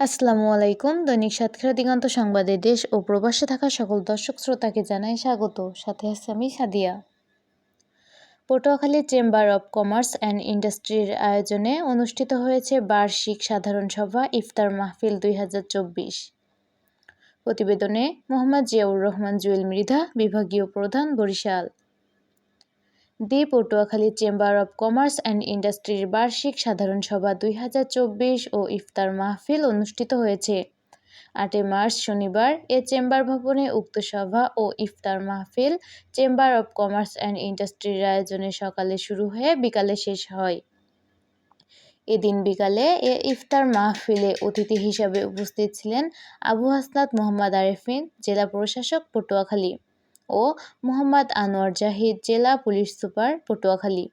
আসসালামু আলাইকুম। দৈনিক সাতক্ষীরা দিগন্ত সংবাদে দেশ ও প্রবাসে থাকা সকল দর্শক শ্রোতাকে জানাই স্বাগত। সাথে আছে আমি Sadia. Patuakhali chamber of commerce and ইন্ডাস্ট্রির আয়োজনে অনুষ্ঠিত হয়েছে বার্ষিক সাধারণ সভা ইফতার মাহফিল দুই হাজার চব্বিশ। প্রতিবেদনে মোহাম্মদ জিয়াউর রহমান, জুয়েল মৃধা, বিভাগীয় প্রধান Barishal. The Patuakhali chamber of commerce and ইন্ডাস্ট্রির বার্ষিক সাধারণ সভা দুই হাজার চব্বিশ ও ইফতার মাহফিল অনুষ্ঠিত হয়েছে। আটই মার্চ শনিবার এ চেম্বার ভবনে উক্ত সভা ও ইফতার মাহফিল চেম্বার অব কমার্স অ্যান্ড ইন্ডাস্ট্রির আয়োজনে সকালে শুরু হয়ে বিকালে শেষ হয়। এদিন বিকালে এ ইফতার মাহফিলে অতিথি হিসাবে উপস্থিত ছিলেন আবু হাসনাত মোহাম্মদ আরেফিন, জেলা প্রশাসক পটুয়াখালী। ও মোহাম্মদ আনোয়ার জাহিদ জেলা পুলিশ সুপার পটুয়াখালী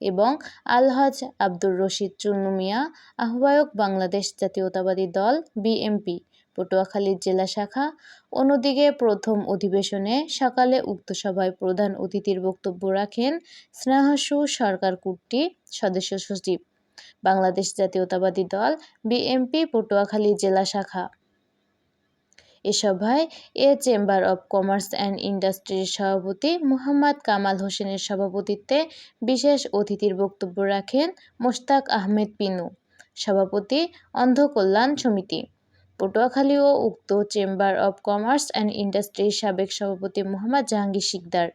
এবং আলহাজ আব্দুর রশিদ চুন্নু মিয়া আহ্বায়ক বাংলাদেশ জাতীয়তাবাদী দল বিএমপি পটুয়াখালীর জেলা শাখা। অন্যদিকে প্রথম অধিবেশনে সকালে উক্ত সভায় প্রধান অতিথির বক্তব্য রাখেন স্নেহসু সরকার কুট্টি সদস্য সচিব। বাংলাদেশ জাতীয়তাবাদী দল বিএমপি পটুয়াখালী জেলা শাখা। এ সভায় এ চেম্বার অব কমার্স অ্যান্ড ইন্ডাস্ট্রির সভাপতি মোহাম্মদ কামাল হোসেনের সভাপতিত্বে বিশেষ অতিথির বক্তব্য রাখেন মোশতাক আহমেদ পিনু সভাপতি অন্ধ কল্যাণ সমিতি। পটুয়াখালী ও উক্ত চেম্বার অব কমার্স অ্যান্ড ইন্ডাস্ট্রির সাবেক সভাপতি মোহাম্মদ জাহাঙ্গীর শিকদার।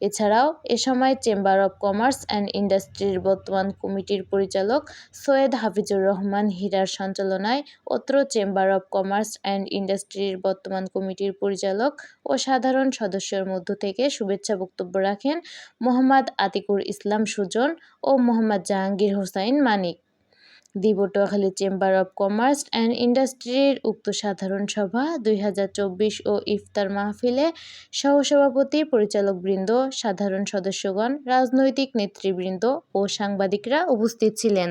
এছাড়াও, এ সময় চেম্বার অব কমার্স অ্যান্ড ইন্ডাস্ট্রির বর্তমান কমিটির পরিচালক সৈয়দ হাফিজুর রহমান হীরার সঞ্চালনায় অত্র চেম্বার অব কমার্স অ্যান্ড ইন্ডাস্ট্রির বর্তমান কমিটির পরিচালক ও সাধারণ সদস্যের মধ্য থেকে শুভেচ্ছা বক্তব্য রাখেন মোহাম্মদ আতিকুর ইসলাম সুজন ও Mohammad Jahangir Hossain Manik. The Patuakhali chamber of commerce and ইন্ডাস্ট্রির উক্ত সাধারণ সভা দুই হাজার চব্বিশ ও ইফতার মাহফিলে সহসভাপতি, পরিচালকবৃন্দ, সাধারণ সদস্যগণ, রাজনৈতিক নেতৃবৃন্দ ও সাংবাদিকরা উপস্থিত ছিলেন।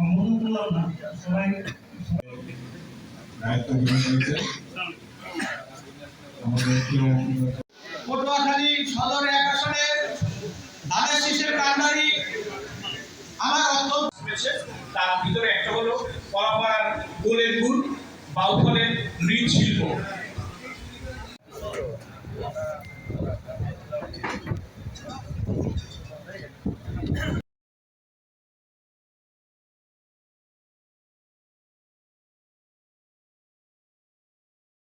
সম্বোধন করলাম না পটুয়াখালী সদর এক আসনে ধানের শীষের কান্ডারি আমার রয়েছে তার ভিতরে একটা হলো কলাপাড়ার গোলের গুড়, বাউফলের মৃৎশিল্প।